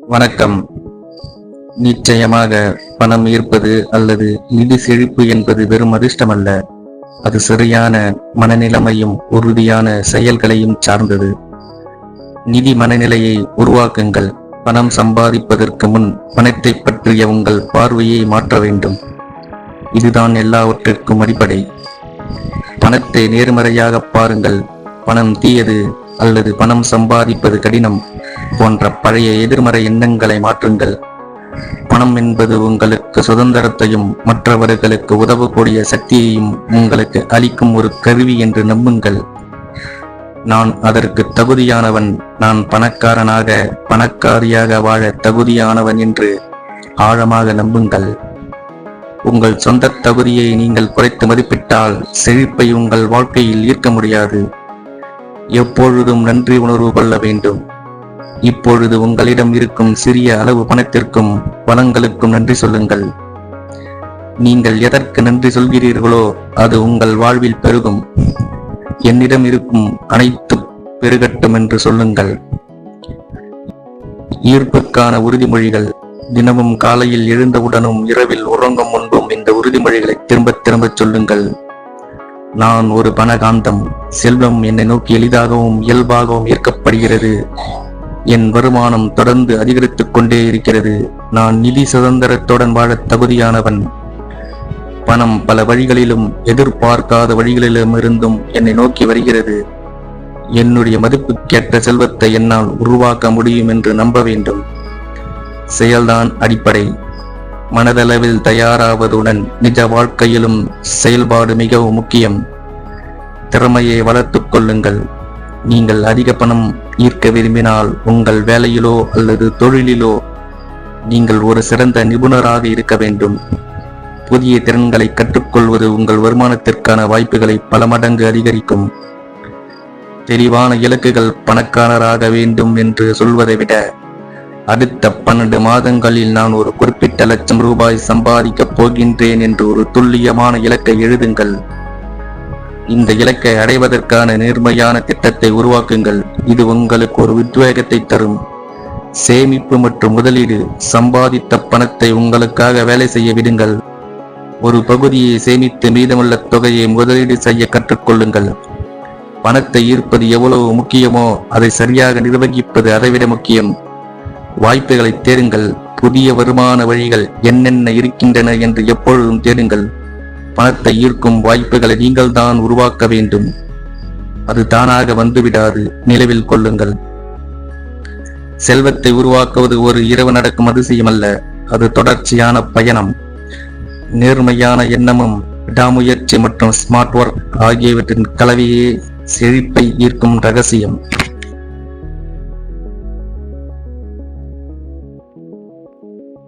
வணக்கம். நிச்சயமாக பணம் ஈர்ப்பது அல்லது நிதி செழிப்பு என்பது வெறும் அதிர்ஷ்டம் அல்ல அது சரியான மனநிலைமையும் உறுதியான செயல்களையும் சார்ந்தது. நிதி மனநிலையை உருவாக்குங்கள். பணம் சம்பாதிப்பதற்கு முன் பணத்தை பற்றிய உங்கள் பார்வையை மாற்ற வேண்டும். இதுதான் எல்லாவற்றிற்கும் அடிப்படை. பணத்தை நேர்மறையாக பாருங்கள். பணம் தீயது அல்லது பணம் சம்பாதிப்பது கடினம். போன்ற பழைய எதிர்மறை எண்ணங்களை மாற்றுங்கள். பணம் என்பது உங்களுக்கு சுதந்திரத்தையும் மற்றவர்களுக்கு உதவக்கூடிய சக்தியையும் உங்களுக்கு அளிக்கும் ஒரு கருவி என்று நம்புங்கள். நான் அதற்கு தகுதியானவன் நான் பணக்காரனாக பணக்காரியாக வாழ தகுதியானவன் என்று ஆழமாக நம்புங்கள். உங்கள் சொந்த தகுதியை நீங்கள் குறைத்து மதிப்பிட்டால் செழிப்பை உங்கள் வாழ்க்கையில் ஈர்க்க முடியாது. எப்பொழுதும் நன்றி உணர்வு கொள்ள வேண்டும். இப்பொழுது உங்களிடம் இருக்கும் சிறிய அளவு பணத்திற்கும் வளங்களுக்கும் நன்றி சொல்லுங்கள். நீங்கள் எதற்கு நன்றி சொல்கிறீர்களோ அது உங்கள் வாழ்வில் பெருகும். என்னிடம் இருக்கும் அனைத்து பெருகட்டும் என்று சொல்லுங்கள். ஈர்ப்புக்கான உறுதிமொழிகள் தினமும் காலையில் எழுந்தவுடனும் இரவில் உறங்கும் முன்பும் இந்த உறுதிமொழிகளை திரும்ப திரும்பச் சொல்லுங்கள். நான் ஒரு பணகாந்தம் செல்வம் என்னை நோக்கி எளிதாகவும் இயல்பாகவும் ஈர்க்கப்படுகிறது. என் வருமானம் தொடர்ந்து அதிகரித்துக் கொண்டே இருக்கிறது. நான் நிதி சுதந்திரத்துடன் வாழத் தகுதியானவன். பணம் பல வழிகளிலும் எதிர்பார்க்காத வழிகளிலும் இருந்தும் என்னை நோக்கி வருகிறது. என்னுடைய மதிப்புக்கேற்ற செல்வத்தை என்னால் உருவாக்க முடியும் என்று நம்ப வேண்டும். செயல்தான் அடிப்படை. மனதளவில் தயாராவதுடன் நிஜ வாழ்க்கையிலும் செயல்பாடு மிகவும் முக்கியம். திறமையை வளர்த்துக் கொள்ளுங்கள். நீங்கள் அதிக பணம் ஈர்க்க விரும்பினால் உங்கள் வேலையிலோ அல்லது தொழிலிலோ நீங்கள் ஒரு சிறந்த நிபுணராக இருக்க வேண்டும். புதிய திறன்களை கற்றுக்கொள்வது உங்கள் வருமானத்திற்கான வாய்ப்புகளை பல மடங்கு அதிகரிக்கும். தெளிவான இலக்குகள் பணக்காரராக வேண்டும் என்று சொல்வதை விட அடுத்த பன்னெண்டு மாதங்களில் நான் ஒரு குறிப்பிட்ட லட்சம் ரூபாய் சம்பாதிக்கப் போகின்றேன் என்று ஒரு துல்லியமான இலக்கை எழுதுங்கள். இந்த இலக்கை அடைவதற்கான நேர்மையான திட்டத்தை உருவாக்குங்கள். இது உங்களுக்கு ஒரு உத்வேகத்தை தரும். சேமிப்பு மற்றும் முதலீடு சம்பாதித்த பணத்தை உங்களுக்காக வேலை செய்ய விடுங்கள். ஒரு பகுதியை சேமித்து மீதமுள்ள தொகையை முதலீடு செய்ய கற்றுக்கொள்ளுங்கள். பணத்தை ஈர்ப்பது எவ்வளவு முக்கியமோ அதை சரியாக நிர்வகிப்பது அதைவிட முக்கியம். வாய்ப்புகளை தேடுங்கள். புதிய வருமான வழிகள் என்னென்ன இருக்கின்றன என்று எப்பொழுதும் தேடுங்கள். பணத்தை ஈர்க்கும் வாய்ப்புகளை நீங்கள் தான் உருவாக்க வேண்டும். அது தானாக வந்துவிடாது. நிலவில் கொள்ளுங்கள். செல்வத்தை உருவாக்குவது ஒரு இரவு நடக்கும் அதிசயம் அல்ல அது தொடர்ச்சியான பயணம். நேர்மையான எண்ணமும் விடாமுயற்சி மற்றும் ஸ்மார்ட் ஒர்க் ஆகியவற்றின் கலவையே செழிப்பை ஈர்க்கும் ரகசியம்.